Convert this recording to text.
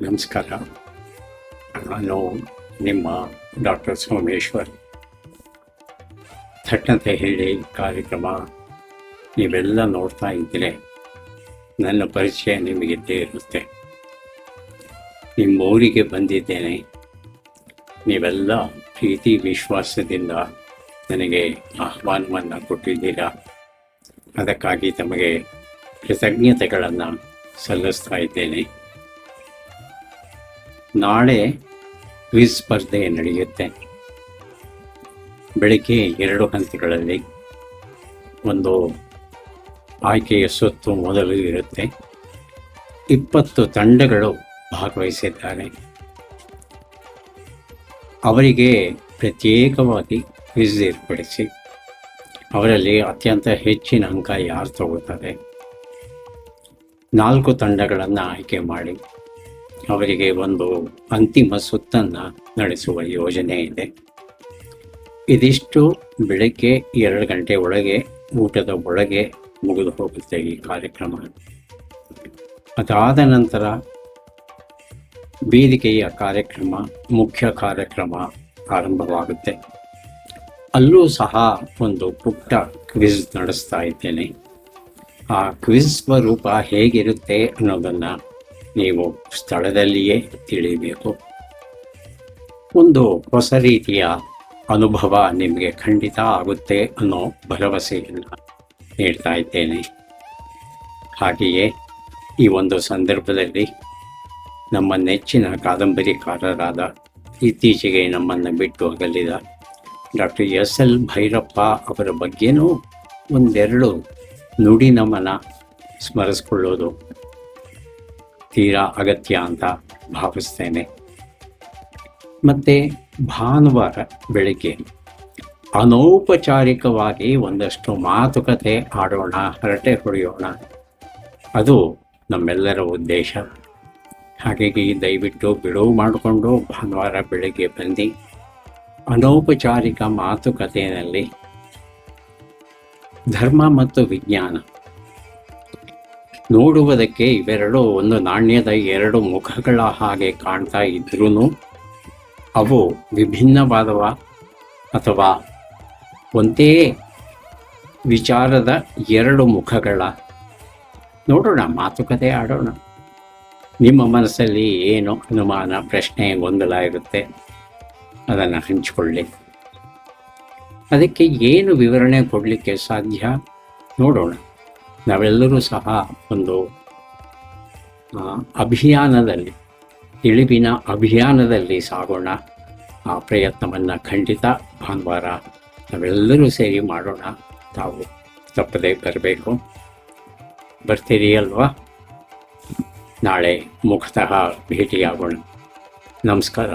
ನಮಸ್ಕಾರ. ನಾನು ನಿಮ್ಮ ಡಾಕ್ಟರ್ ಸೋಮೇಶ್ವರ್. ಥಟ್ಟಂತೆ ಹೇಳಿ ಕಾರ್ಯಕ್ರಮ ನೀವೆಲ್ಲ ನೋಡ್ತಾ ಇದ್ದರೆ ನನ್ನ ಪರಿಚಯ ನಿಮಗಿದ್ದೇ ಇರುತ್ತೆ ನಿಮ್ಮ ಊರಿಗೆ ಬಂದಿದ್ದೇನೆ. ನೀವೆಲ್ಲ ಪ್ರೀತಿ ವಿಶ್ವಾಸದಿಂದ ನನಗೆ ಆಹ್ವಾನವನ್ನು ಕೊಟ್ಟಿದ್ದೀರಾ? ಅದಕ್ಕಾಗಿ ತಮಗೆ ಕೃತಜ್ಞತೆಗಳನ್ನು ಸಲ್ಲಿಸ್ತಾ ಇದ್ದೇನೆ. ನಾಳೆ ಕ್ವಿಜ್ ಸ್ಪರ್ಧೆ ನಡೆಯುತ್ತೆ. ಬೆಳಿಗ್ಗೆ ಎರಡು ಹಂತಗಳಲ್ಲಿ ಒಂದು ಆಯ್ಕೆಯ ಸುತ್ತು ಮೊದಲು ಇರುತ್ತೆ. ಇಪ್ಪತ್ತು ತಂಡಗಳು ಭಾಗವಹಿಸಿದ್ದಾರೆ. ಅವರಿಗೆ ಪ್ರತ್ಯೇಕವಾಗಿ ಕ್ವಿಜ್ ಏರ್ಪಡಿಸಿ ಅವರಲ್ಲಿ ಅತ್ಯಂತ ಹೆಚ್ಚಿನ ಅಂಕ ಯಾರು ತಗೋತಾರೆ? ನಾಲ್ಕು ತಂಡಗಳನ್ನು ಆಯ್ಕೆ ಮಾಡಿ. ಅವರಿಗೆ ಒಂದು ಅಂತಿಮ ಸುತ್ತನ್ನು ನಡೆಸುವ ಯೋಜನೆ ಇದೆ. ಇದಿಷ್ಟು ಬೆಳಗ್ಗೆ ಎರಡು ಗಂಟೆ ಒಳಗೆ, ಊಟದ ಒಳಗೆ ಮುಗಿದು ಹೋಗುತ್ತೆ ಈ ಕಾರ್ಯಕ್ರಮ. ಅದಾದ ನಂತರ ವೇದಿಕೆಯ ಕಾರ್ಯಕ್ರಮ, ಮುಖ್ಯ ಕಾರ್ಯಕ್ರಮ ಆರಂಭವಾಗುತ್ತೆ. ಅಲ್ಲೂ ಸಹ ಒಂದು ಪುಟ್ಟ ಕ್ವಿಜ್ ನಡೆಸ್ತಾ ಇದ್ದೇನೆ. ಆ ಕ್ವಿಜ್ ಸ್ವರೂಪ ಹೇಗಿರುತ್ತೆ ಅನ್ನೋದನ್ನು ನೀವು ಸ್ಥಳದಲ್ಲಿಯೇ ತಿಳಿಯಬೇಕು ಒಂದು ಹೊಸ ರೀತಿಯ ಅನುಭವ ನಿಮಗೆ ಖಂಡಿತ ಆಗುತ್ತೆ ಅನ್ನೋ ಭರವಸೆಯನ್ನು ನೀಡ್ತಾ ಇದ್ದೇನೆ. ಹಾಗೆಯೇ ಈ ಒಂದು ಸಂದರ್ಭದಲ್ಲಿ ನಮ್ಮ ನೆಚ್ಚಿನ ಕಾದಂಬರಿಕಾರರಾದ ಇತ್ತೀಚೆಗೆ ನಮ್ಮನ್ನು ಬಿಟ್ಟು ಅಗಲಿದ ಡಾಕ್ಟರ್ ಎಸ್ ಎಲ್ ಭೈರಪ್ಪ ಅವರ ಬಗ್ಗೆನೂ ಒಂದೆರಡು ನುಡಿ ನಮನ ಸ್ಮರಿಸ್ಕೊಳ್ಳೋದು ತೀರಾ ಅಗತ್ಯ ಅಂತ ಭಾವಿಸ್ತೇನೆ. ಮತ್ತು ಭಾನುವಾರ ಬೆಳಿಗ್ಗೆ ಅನೌಪಚಾರಿಕವಾಗಿ ಒಂದಷ್ಟು ಮಾತುಕತೆ ಆಡೋಣ, ಹರಟೆ ಹೊಡೆಯೋಣ. ಅದು ನಮ್ಮೆಲ್ಲರ ಉದ್ದೇಶ. ಹಾಗಾಗಿ ದಯವಿಟ್ಟು ಬಿಡುವು ಮಾಡಿಕೊಂಡು ಭಾನುವಾರ ಬೆಳಿಗ್ಗೆ ಬಂದು ಅನೌಪಚಾರಿಕ ಮಾತುಕತೆಯಲ್ಲಿ ಧರ್ಮ ಮತ್ತು ವಿಜ್ಞಾನ ನೋಡುವುದಕ್ಕೆ ಇವೆರಡು ಒಂದು ನಾಣ್ಯದ ಎರಡು ಮುಖಗಳ ಹಾಗೆ ಕಾಣ್ತಾ ಇದ್ರೂ ಅವು ವಿಭಿನ್ನವಾದವ ಅಥವಾ ಒಂದೇ ವಿಚಾರದ ಎರಡು ಮುಖಗಳ. ನೋಡೋಣ, ಮಾತುಕತೆ ಆಡೋಣ. ನಿಮ್ಮ ಮನಸ್ಸಲ್ಲಿ ಏನು ಅನುಮಾನ, ಪ್ರಶ್ನೆ, ಗೊಂದಲ ಇರುತ್ತೆ, ಅದನ್ನು ಹಂಚಿಕೊಳ್ಳಿ. ಅದಕ್ಕೆ ಏನು ವಿವರಣೆ ಕೊಡಲಿಕ್ಕೆ ಸಾಧ್ಯ? ನೋಡೋಣ. ನಾವೆಲ್ಲರೂ ಸಹ ಒಂದು ಅಭಿಯಾನದಲ್ಲಿ, ತಿಳಿವಿನ ಅಭಿಯಾನದಲ್ಲಿ ಸಾಗೋಣ. ಆ ಪ್ರಯತ್ನವನ್ನು ಖಂಡಿತ ಭಾನುವಾರ ನಾವೆಲ್ಲರೂ ಸೇರಿ ಮಾಡೋಣ. ತಾವು ತಪ್ಪದೆ ಬರಬೇಕು. ಬರ್ತೀರಿ ಅಲ್ವಾ? ನಾಳೆ ಮುಖತಃ ಭೇಟಿಯಾಗೋಣ. ನಮಸ್ಕಾರ.